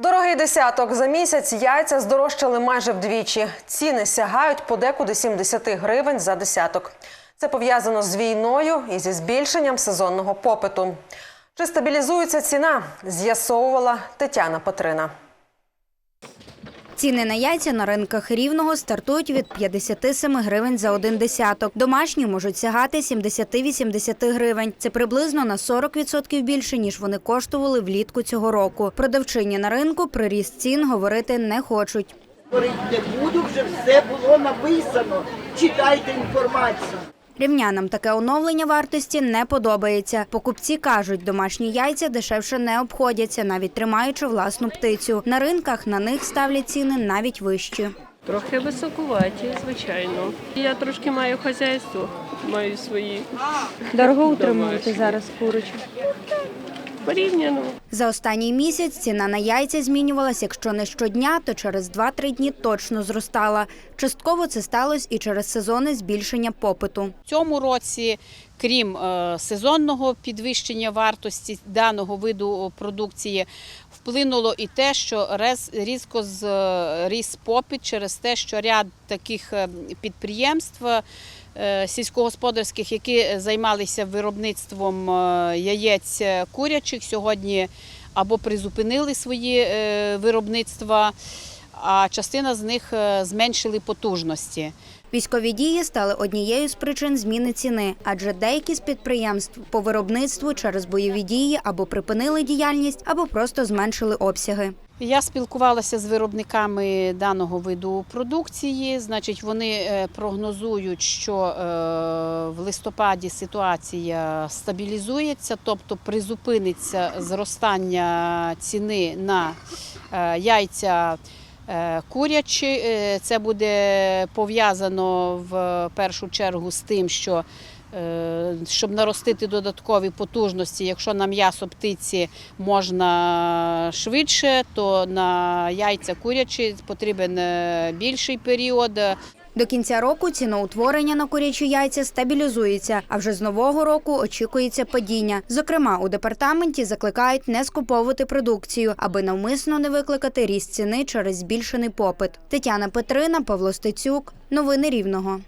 Дорогий десяток за місяць яйця здорожчали майже вдвічі. Ціни сягають подекуди 70 гривень за десяток. Це пов'язано з війною і зі збільшенням сезонного попиту. Чи стабілізується ціна? З'ясовувала Тетяна Петрина. Ціни на яйця на ринках рівного стартують від 57 гривень за один десяток. Домашні можуть сягати 70-80 гривень. Це приблизно на 40% більше, ніж вони коштували влітку цього року. Продавчині на ринку про ріст цін говорити не хочуть. Не буду, вже все було написано. Читайте інформацію. Рівнянам таке оновлення вартості не подобається. Покупці кажуть, домашні яйця дешевше не обходяться, навіть тримаючи власну птицю. На ринках на них ставлять ціни навіть вищі. Трохи високуваті, звичайно. Я трошки маю хазяйство, маю свої Дорого утримувати зараз курочку. Порівняно. За останній місяць ціна на яйця змінювалася, якщо не щодня, то через 2-3 дні точно зростала. Частково це сталося і через сезони збільшення попиту. В цьому році, крім е, сезонного підвищення вартості даного виду продукції, вплинуло і те, що різко зріс попит через те, що ряд таких е, підприємств е, сільськогосподарських, які займалися виробництвом е, яєць е, курячих, сьогодні або призупинили свої е, виробництва, а частина з них е, зменшили потужності. Військові дії стали однією з причин зміни ціни, адже деякі з підприємств по виробництву через бойові дії або припинили діяльність, або просто зменшили обсяги. Я спілкувалася з виробниками даного виду продукції. Значить, вони е, прогнозують, що е, в листопаді ситуація стабілізується, тобто призупиниться зростання ціни на яйця. Е, Курячі Е, це буде пов'язано в першу чергу з тим, що е, щоб наростити додаткові потужності, якщо на м'ясо птиці можна швидше, то на яйця курячі потрібен більший період. До кінця року ціноутворення на курячі яйця стабілізується, а вже з нового року очікується падіння. Зокрема, у департаменті закликають не скуповувати продукцію, аби навмисно не викликати ріст ціни через збільшений попит. Тетяна Петрина, Павло Стецюк. Новини Рівного.